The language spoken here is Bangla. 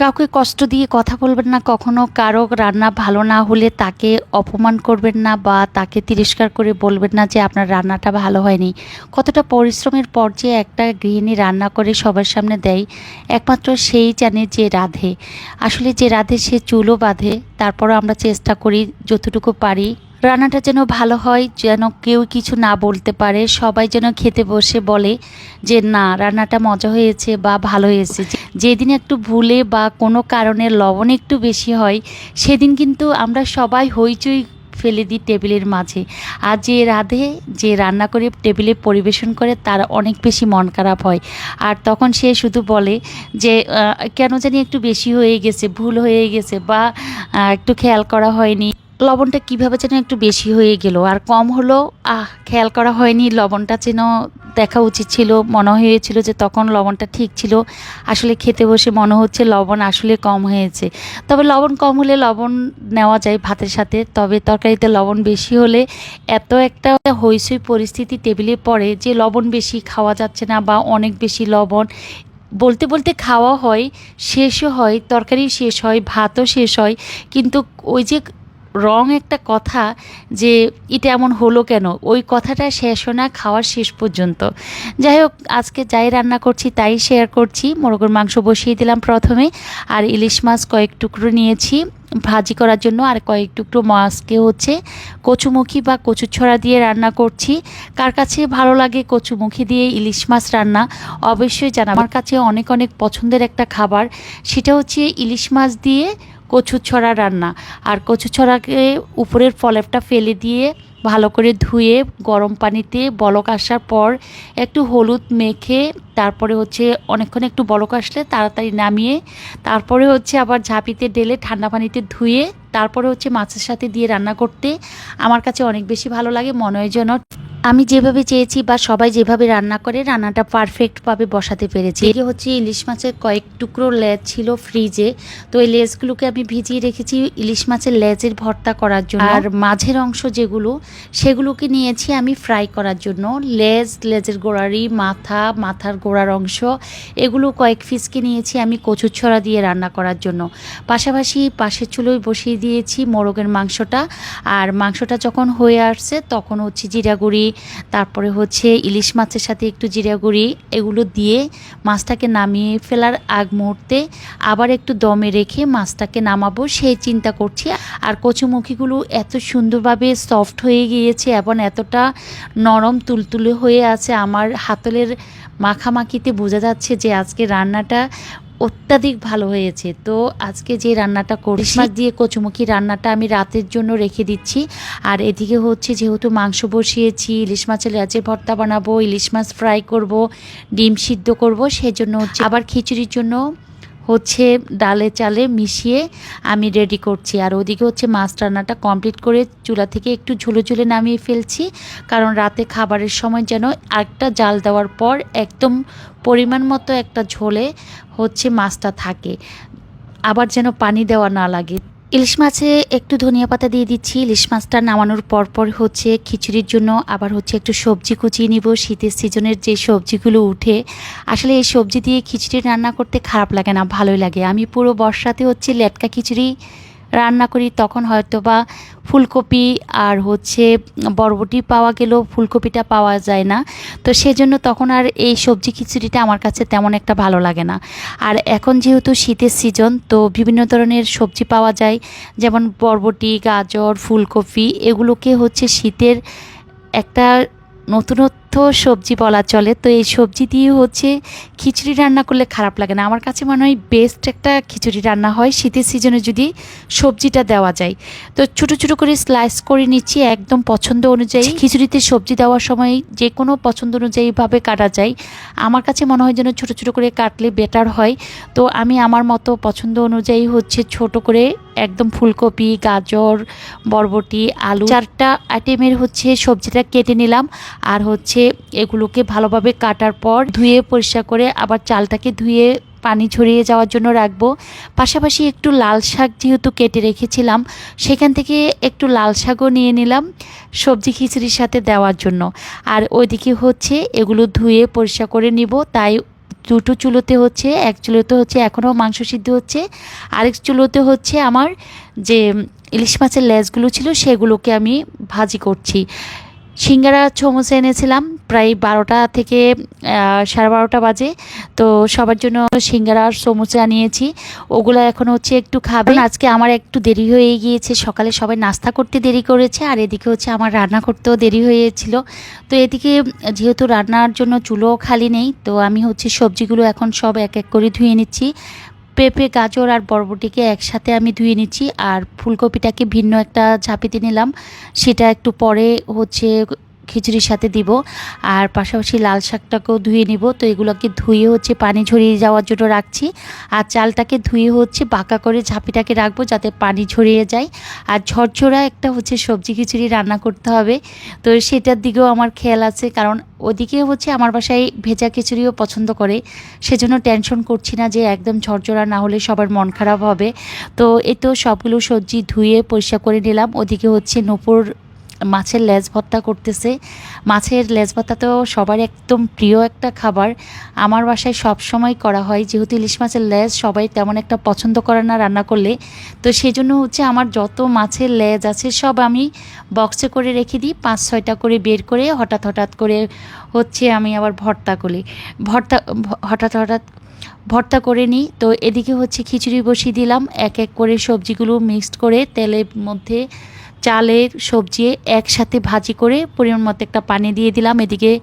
কাউকে কষ্ট দিয়ে কথা বলবেন না, কখনো কারও রান্না ভালো না হলে তাকে অপমান করবেন না বা তাকে তিরস্কার করে বলবেন না যে আপনার রান্নাটা ভালো হয়নি। কতটা পরিশ্রমের পর যে একটা গৃহিণী রান্না করে সবার সামনে দেয়, একমাত্র সেই জানে যে রাধে। আসলে যে রাধে সে চুলও বাঁধে, তারপরও আমরা চেষ্টা করি যতটুকু পারি রান্নাটা যেন ভালো হয়, যেন কেউ কিছু না বলতে পারে, সবাই যেন খেতে বসে বলে যে, না, রান্নাটা মজা হয়েছে বা ভালো হয়েছে। যেদিন একটু ভুলে বা কোনো কারণে লবণ একটু বেশি হয়, সেদিন কিন্তু আমরা সবাই হইচই ফেলে দিই টেবিলের মাঝে। আর যে রাধে, যে রান্না করে টেবিলে পরিবেশন করে, তার অনেক বেশি মন খারাপ হয়। আর তখন সে শুধু বলে যে কেন জানি একটু বেশি হয়ে গেছে, ভুল হয়ে গেছে বা একটু খেয়াল করা হয়নি। লবণটা কীভাবে যেন একটু বেশি হয়ে গেল। আর কম হলো, আহ, খেয়াল করা হয়নি, লবণটা যেন দেখা উচিত ছিল, মনে হয়েছিল যে তখন লবণটা ঠিক ছিল। আসলে খেতে বসে মনে হচ্ছে লবণ আসলে কম হয়েছে। তবে লবণ কম হলে লবণ নেওয়া যায় ভাতের সাথে, তবে তরকারিতে লবণ বেশি হলে এত একটা হইসই পরিস্থিতি টেবিলে পড়ে যে লবণ বেশি খাওয়া যাচ্ছে না বা অনেক বেশি লবণ। বলতে বলতে খাওয়া হয়, শেষও হয়, তরকারি শেষ হয়, ভাতও শেষ হয়, কিন্তু ওই যে রং একটা কথা যে এটা এমন হলো কেন? ওই কথাটা শেষ না, খাওয়ার শেষ পর্যন্ত। যাই হোক, আজকে যাই রান্না করছি তাই শেয়ার করছি। মোরগের মাংস বসিয়ে দিলাম প্রথমে। আর ইলিশ মাছ কয়েক টুকরো নিয়েছি। ভাজি করার জন্য আর কয়েক টুকরো মাছকে হচ্ছে কচুমুখী বা কচুছড়া দিয়ে রান্না করছি। কার কাছে ভালো লাগে কচুমুখী দিয়ে ইলিশ মাছ রান্না, অবশ্যই জানা আমার কাছে অনেক অনেক পছন্দের একটা খাবার। সেটা হচ্ছে ইলিশ মাছ দিয়ে কচু ছড়া রান্না। আর কচু ছড়াকে উপরের ফলেপটা ফেলে দিয়ে ভালো করে ধুয়ে গরম পানিতে বলক আসার পর একটু হলুদ মেখে তারপরে হচ্ছে অনেকক্ষণ একটু বলক আসলে তাড়াতাড়ি নামিয়ে তারপরে হচ্ছে আবার ঝাঁপিতে ঢেলে ঠান্ডা পানিতে ধুয়ে তারপরে হচ্ছে মাছের সাথে দিয়ে রান্না করতে আমার কাছে অনেক বেশি ভালো লাগে। মনে হয় যেন আমি যেভাবে চেয়েছি বা সবাই যেভাবে রান্না করে রান্নাটা পারফেক্টভাবে বসাতে পেরেছি। এই হচ্ছে ইলিশ মাছের কয়েক টুকরো লেজ ছিল ফ্রিজে তো এই লেজগুলোকে আমি ভিজিয়ে রেখেছি ইলিশ মাছের লেজের ভর্তা করার জন্য। আর মাঝের অংশ যেগুলো সেগুলোকে নিয়েছি আমি ফ্রাই করার জন্য। লেজ লেজের গোড়ারি মাথা মাথার গোড়ার অংশ এগুলো কয়েক পিসকে নিয়েছি আমি কচুর ছড়া দিয়ে রান্না করার জন্য। পাশাপাশি পাশের চুলোয় বসিয়ে দিয়েছি মোরগের মাংসটা। আর মাংসটা যখন হয়ে আসছে তখন হচ্ছে জিরা গুঁড়ি তারপরে হচ্ছে ইলিশ মাছের সাথে একটু জিরা গুঁড়ি, এগুলো দিয়ে মাছটাকে নামিয়ে ফেলার আগ মুহূর্তে আবার একটু দমে রেখে মাছটাকে নামাবো, সেই চিন্তা করছি। আর কচুমুখিগুলো এত সুন্দরভাবে সফট হয়ে গিয়েছে এবং এতটা নরম তুলতুলে হয়ে আছে, আমার হাতলের মাখামাখিতে বোঝা যাচ্ছে যে আজকে রান্নাটা অত্যাধিক ভালো হয়েছে। তো আজকে যে রান্নাটা করি মাছ দিয়ে কচুমুখি রান্নাটা আমি রাতের জন্য রেখে দিচ্ছি। আর এদিকে হচ্ছে যেহেতু মাংস বসিয়েছি ইলিশ মাছের লেজের ভর্তা বানাবো ইলিশ মাছ ফ্রাই করব ডিম সিদ্ধ করব সেজন্য হচ্ছে আবার খিচুড়ির জন্য হচ্ছে ডালে চালে মিশিয়ে আমি রেডি করছি। আর ওদিকে হচ্ছে মাছ রান্নাটা কমপ্লিট করে চুলা থেকে একটু ঝুলে ঝুলে নামিয়ে ফেলছি। কারণ রাতে খাবারের সময় যেন একটা জাল দেওয়ার পর একদম পরিমাণ মতো একটা ঝোলে হচ্ছে মাছটা থাকে। আবার যেন পানি দেওয়া না লাগে। ইলিশ মাছে একটু ধনিয়া পাতা দিয়ে দিচ্ছি। ইলিশ মাছটা নামানোর পর পর হচ্ছে খিচুড়ির জন্য আবার হচ্ছে একটু সবজি কুচিয়ে নিব। শীতের সিজনের যে সবজিগুলো উঠে, আসলে এই সবজি দিয়ে খিচুড়ি রান্না করতে খারাপ লাগে না, ভালোই লাগে। আমি পুরো বর্ষাতে হচ্ছে লেটকা খিচুড়ি রান্না করি, তখন হয়তো বা ফুলকপি আর হচ্ছে বরবটি পাওয়া গেলেও ফুলকপিটা পাওয়া যায় না। তো সেজন্য তখন আর এই সবজি খিচুড়িটা আমার কাছে তেমন একটা ভালো লাগে না। আর এখন যেহেতু শীতের সিজন, তো বিভিন্ন ধরনের সবজি পাওয়া যায়, যেমন বরবটি, গাজর, ফুলকপি, এগুলোকে হচ্ছে শীতের একটা নতুনত্ব সবজি বলা চলে। তো এই সবজি দিয়ে হচ্ছে খিচুড়ি রান্না করলে খারাপ লাগে না। আমার কাছে মনে হয় বেস্ট একটা খিচুড়ি রান্না হয়। শীতের সিজনে যদি সবজিটা দেওয়া যায়। তো ছোটো ছোটো করে স্লাইস করে নিচ্ছি একদম পছন্দ অনুযায়ী। খিচুড়িতে সবজি দেওয়ার সময় যে কোনো পছন্দ অনুযায়ীভাবে কাটা যায়। আমার কাছে মনে হয় যেন ছোটো ছোটো করে কাটলে বেটার হয়। তো আমি আমার মতো পছন্দ অনুযায়ী হচ্ছে ছোট করে একদম ফুলকপি, গাজর, বরবটি, আলু চারটা আইটেমের হচ্ছে সবজিটা কেটে নিলাম। আর হচ্ছে এগুলোকে ভালোভাবে কাটার পর ধুয়ে পরিষ্কার করে আবার চালটাকে ধুয়ে পানি ছড়িয়ে যাওয়ার জন্য রাখব। পাশাপাশি একটু লাল শাক যেহেতু কেটে রেখেছিলাম, সেখান থেকে একটু লাল শাকও নিয়ে নিলাম সবজি খিচুড়ির সাথে দেওয়ার জন্য। আর ওইদিকে হচ্ছে এগুলো ধুয়ে পরিষ্কার করে নিব। তাই দুটো চুলোতে হচ্ছে, এক চুলোতে হচ্ছে এখনও মাংস সিদ্ধ হচ্ছে, আরেক চুলোতে হচ্ছে আমার যে ইলিশ মাছের লেজগুলো ছিল সেগুলোকে আমি ভাজি করছি। সিঙ্গারা সমোসা এনেছিলাম, প্রায় বারোটা থেকে সাড়ে বারোটা বাজে। তো সবার জন্য সিঙ্গারা আর সমোসা নিয়েছি ওগুলো এখন হচ্ছে একটু খাবে। আজকে আমার একটু দেরি হয়ে গিয়েছে। সকালে সবাই নাস্তা করতে দেরি করেছে, আর এদিকে হচ্ছে আমার রান্না করতেও দেরি হয়েছিল। তো এদিকে যেহেতু রান্নার জন্য চুলো খালি নেই, তো আমি হচ্ছে সবজিগুলো এখন সব এক এক করে ধুয়ে নিচ্ছি। পেঁপে, গাজর আর বরবটিকে একসাথে আমি ধুয়ে নিচ্ছি। আর ফুলকপিটাকে ভিন্ন একটা ঝাঁপিতে নিলাম। সেটা একটু পরে হচ্ছে খিচুড়ির সাথে দিব। আর পাশাপাশি লাল শাকটাকেও ধুয়ে নিব। তো এগুলোকে ধুয়ে হচ্ছে পানি ঝরিয়ে যাওয়ার জন্য রাখছি। আর চালটাকে ধুয়ে হচ্ছে বাঁকা করে ঝাঁপিটাকে রাখব যাতে পানি ঝরিয়ে যায়। আর ঝরঝরা একটা হচ্ছে সবজি খিচুড়ি রান্না করতে হবে। তো সেটার দিকেও আমার খেয়াল আছে। কারণ ওদিকে হচ্ছে আমার বাসায় ভেজা খিচুড়িও পছন্দ করে। সেজন্য টেনশন করছি না যে একদম ঝরঝরা না হলে সবার মন খারাপ হবে। তো এই তো সবগুলো সবজি ধুয়ে পরিষ্কার করে নিলাম। ওদিকে হচ্ছে নপুর মাছের লেজ ভর্তা করতেছে। মাছের লেজ ভর্তা তো সবার একদম প্রিয় একটা খাবার। আমার বাসায় সব সময় করা হয়, যেহেতু ইলিশ মাছের লেজ সবাই তেমন একটা পছন্দ করে না রান্না করলে। তো সেই জন্য হচ্ছে আমার যত মাছের লেজ আছে সব আমি বক্সে করে রেখে দিই, পাঁচ ছয়টা করে বের করে হঠাৎ হঠাৎ করে হচ্ছে আমি আবার ভর্তা করি। ভর্তা, হঠাৎ হঠাৎ ভর্তা করে নিই। তো এদিকে হচ্ছে খিচুড়ি বসিয়ে দিলাম, এক এক করে সবজিগুলো মিক্সড করে তেলের মধ্যে চালের সবজি একসাথে ভাজি করে পরিমাণ মতো একটা পানি দিয়ে দিলাম। এদিকে